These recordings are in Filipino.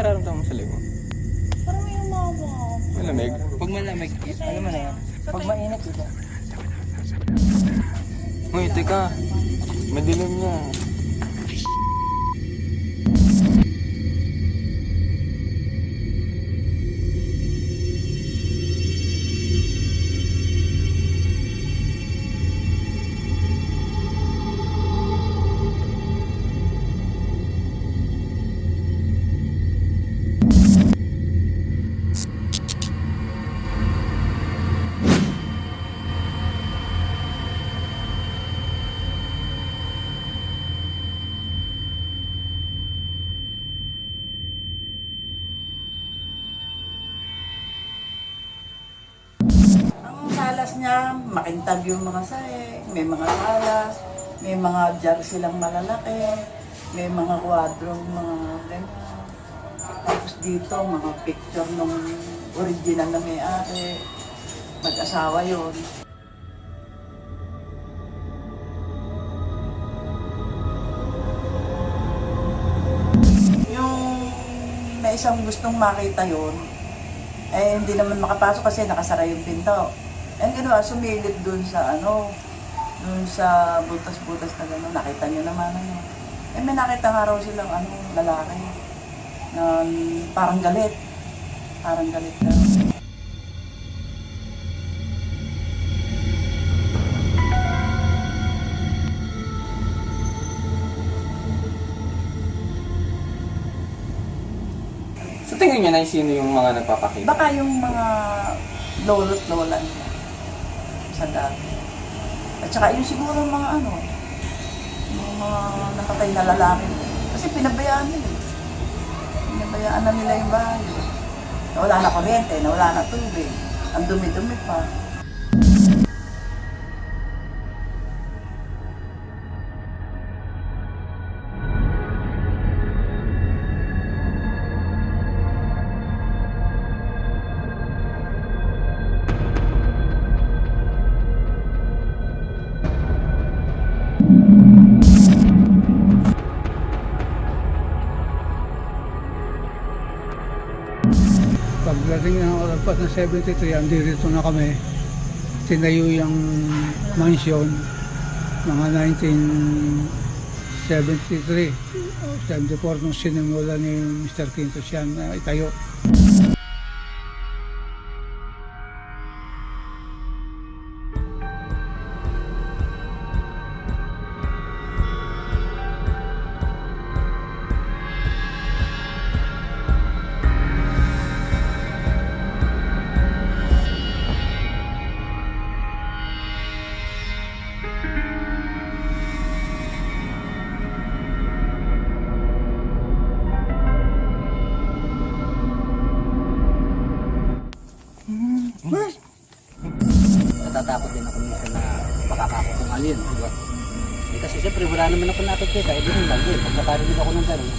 nararamdaman mo sa leg mo? Parang may umawa. Malamig. Pag malamig, alam mo na yan. Pag mainit, ito. Uy, teka. Madilim niya. Niya, makintab yung mga sae, may mga salas, may mga jar silang malalaki, may mga kwadrong mga ganyan. Tapos dito, mga picture nung original na may-ari. Mag-asawa yun. Yung may isang gustong makita yun, eh, hindi naman makapasok kasi nakasara yung pinto. Ang ginawa, sumilip dun sa ano, dun sa butas-butas na gano'n. Nakita niyo naman ano. Eh, may nakita nga raw silang ano, lalaki na parang galit. Parang galit na. Sa tingin niya na sino yung mga nagpapakita? Baka yung mga lolo't lola niya sa dati. At saka yung siguro mga ano, mga nakatay na lalaki. Kasi pinabayaan nila. eh. Pinabayaan na nila yung bahay. Nawala na kuryente, nawala na tubig. Ang dumi-dumi pa. Pagdating ng oras ng 73, andirito na kami. Tinayo yung mansion, mga 1973 o 74 nung sinimula ni Mr. Quintos yan na itayo. Natatakot din ako minsan na makakako kung alin. Di ba? Eh, kasi siyempre wala naman ako nakikita. Eh, ganun lang din. Pag nakarinig ako ng gano'n,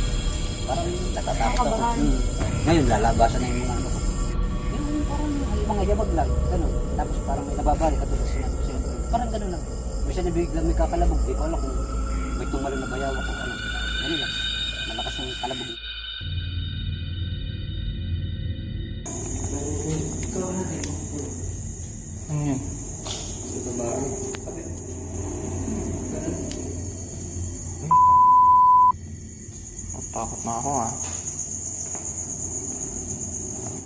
parang natatakot ako. Hmm. Ngayon, lalabasan na yung mga ano ko. Yung parang yung mga yabag lang. Ganun. Tapos parang may nababalik katulad sa sinabi ko sa'yo. Parang ganun lang. Minsan nabiglang may kakalabog. Di ko alam kung may tumalo na bayaw ako. Ano. Ganun lang. Malakas ang kalabog. Takot na ako ah.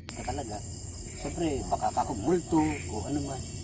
na talaga. Siyempre, baka ako multo o ano man.